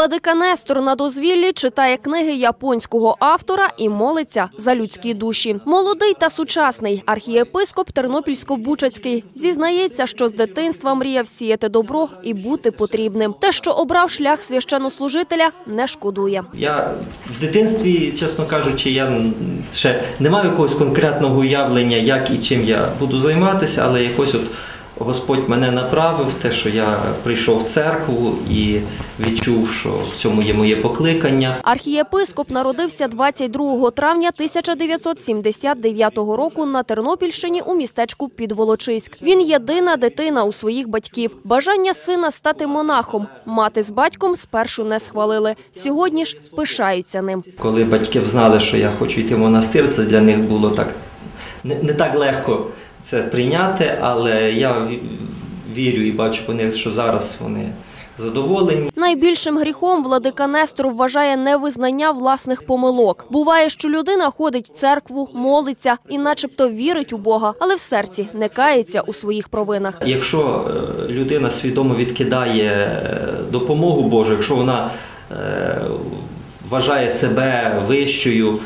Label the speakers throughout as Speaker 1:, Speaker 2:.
Speaker 1: Владика Нестор на дозвіллі читає книги японського автора і молиться за людські душі. Молодий та сучасний архієпископ Тернопільсько-Бучацький зізнається, що з дитинства мріяв сіяти добро і бути потрібним. Те, що обрав шлях священнослужителя, не шкодує.
Speaker 2: Я в дитинстві, чесно кажучи, я ще не маю якогось конкретного уявлення, як і чим я буду займатися, але якось от Господь мене направив, те, що я прийшов в церкву і відчув, що в цьому є моє покликання.
Speaker 1: Архієпископ народився 22 травня 1979 року на Тернопільщині у містечку Підволочиськ. Він єдина дитина у своїх батьків. Бажання сина стати монахом. Мати з батьком спершу не схвалили. Сьогодні ж пишаються ним.
Speaker 2: Коли батьки взнали, що я хочу йти в монастир, це для них було так не, не так легко це прийняти, але я ві- вірю і бачу по них, що зараз вони задоволені.
Speaker 1: Найбільшим гріхом владика Нестор вважає невизнання власних помилок. Буває, що людина ходить в церкву, молиться і, начебто, вірить у Бога, але в серці не кається у своїх провинах.
Speaker 2: Якщо е, людина свідомо відкидає е, допомогу Божу, якщо вона е, вважає себе вищою,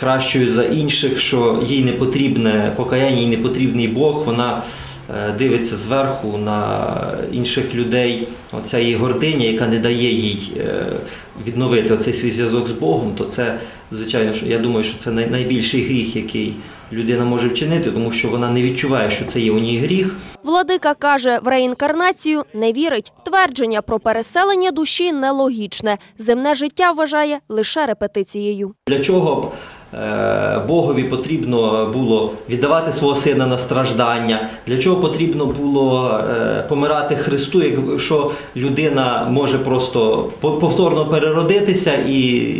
Speaker 2: кращою за інших, що їй не потрібне покаяння, їй не потрібний Бог, вона е, дивиться зверху на інших людей. Оця її гординя, яка не дає їй е, відновити оцей свій зв'язок з Богом, то це, звичайно, я думаю, що це най- найбільший гріх, який людина може вчинити, тому що вона не відчуває, що це є у ній гріх.
Speaker 1: Владика каже, в реінкарнацію не вірить. Твердження про переселення душі нелогічне. Земне життя вважає лише репетицією.
Speaker 2: Для чого б Богові потрібно було віддавати свого сина на страждання? Для чого потрібно було е, помирати Христу, якщо людина може просто по- повторно переродитися і,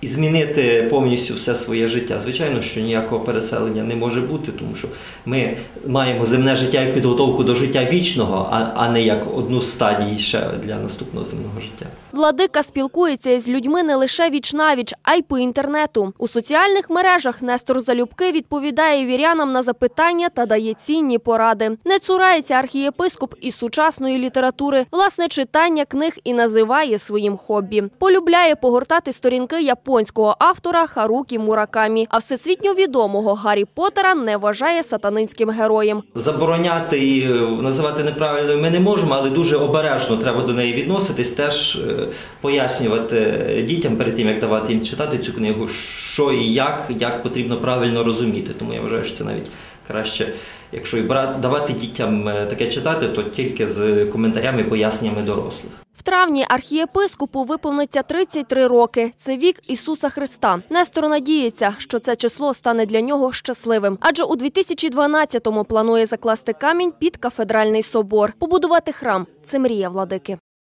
Speaker 2: і змінити повністю все своє життя? Звичайно, що ніякого переселення не може бути, тому що ми маємо земне життя як підготовку до життя вічного, а, не як одну з стадій ще для наступного земного життя.
Speaker 1: Владика спілкується із людьми не лише віч-навіч, а й по інтернету. У соціальних мережах Нестор Залюбки відповідає вірянам на запитання та дає цінні поради. Не цурається архієпископ із сучасної літератури, власне читання книг і називає своїм хобі. Полюбляє погортати сторінки японського автора Харукі Муракамі, а всесвітньо відомого Гаррі Поттера не вважає сатанинським героєм.
Speaker 2: Забороняти і е, називати неправильною ми не можемо, але дуже обережно треба до неї відноситись, теж е, пояснювати е, дітям перед тим, як давати їм читати цю книгу, що і як, як потрібно правильно розуміти. Тому я вважаю, що це навіть краще, якщо і давати дітям таке читати, то тільки з коментарями і поясненнями дорослих.
Speaker 1: Травні архієпископу виповниться 33 роки. Це вік Ісуса Христа. Нестор надіється, що це число стане для нього щасливим. Адже у 2012-му планує закласти камінь під кафедральний собор. Побудувати храм це мрія владики.